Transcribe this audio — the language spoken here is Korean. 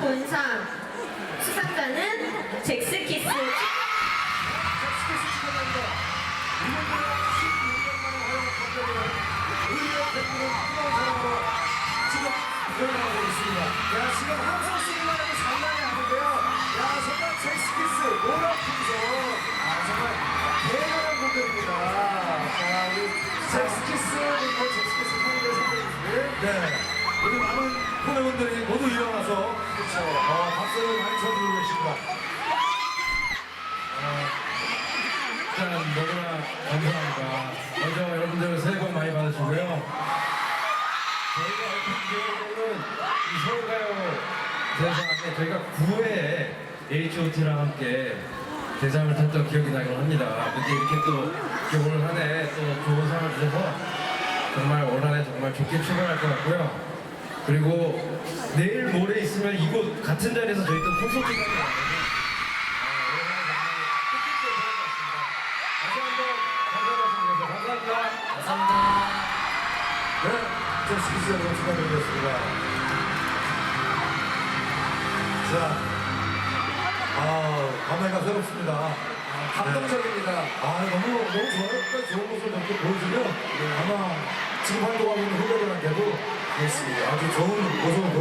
본상 수상자는 잭스키스 야 지금 함성 씨만 해도 장난이 아닌데요. 야 정말 잭스키스 뭐라 부르죠? 아 정말 대단한 분들입니다. 자 우리 잭스키스 그리고 잭스키스 팬들 선배님들 네. 오늘 많은 후배분들이 모두 일어나서 박수를 많이 쳐주고 계십니다. 일단 너무나 감사합니다. 먼저 여러분들 새해 복 많이 받으시고요. 저희가 어떤 기억으로는 이 서울가요 대상에 저희가 9회에 H.O.T랑 함께 대상을 탔던 기억이 나긴 합니다. 근데 이렇게 또 이렇게 올 한해 또 좋은 상을 주셔서 정말 올 한 해 정말 좋게 출발할 것 같고요. 그리고 내일 같은 자리에서 저희 또 콘서트가. 다시 한번 감사합니다. 감사합니다. 네. 여러분 축하드리겠습니다. 자. 아, 감회가 새롭습니다. 아, 감동적입니다. 아, 너무, 너무 좋아요. 좋은 모습을 이렇게 보여주면 아마 지금 활동하고 있는 후배들한테도 아주 좋은 모습을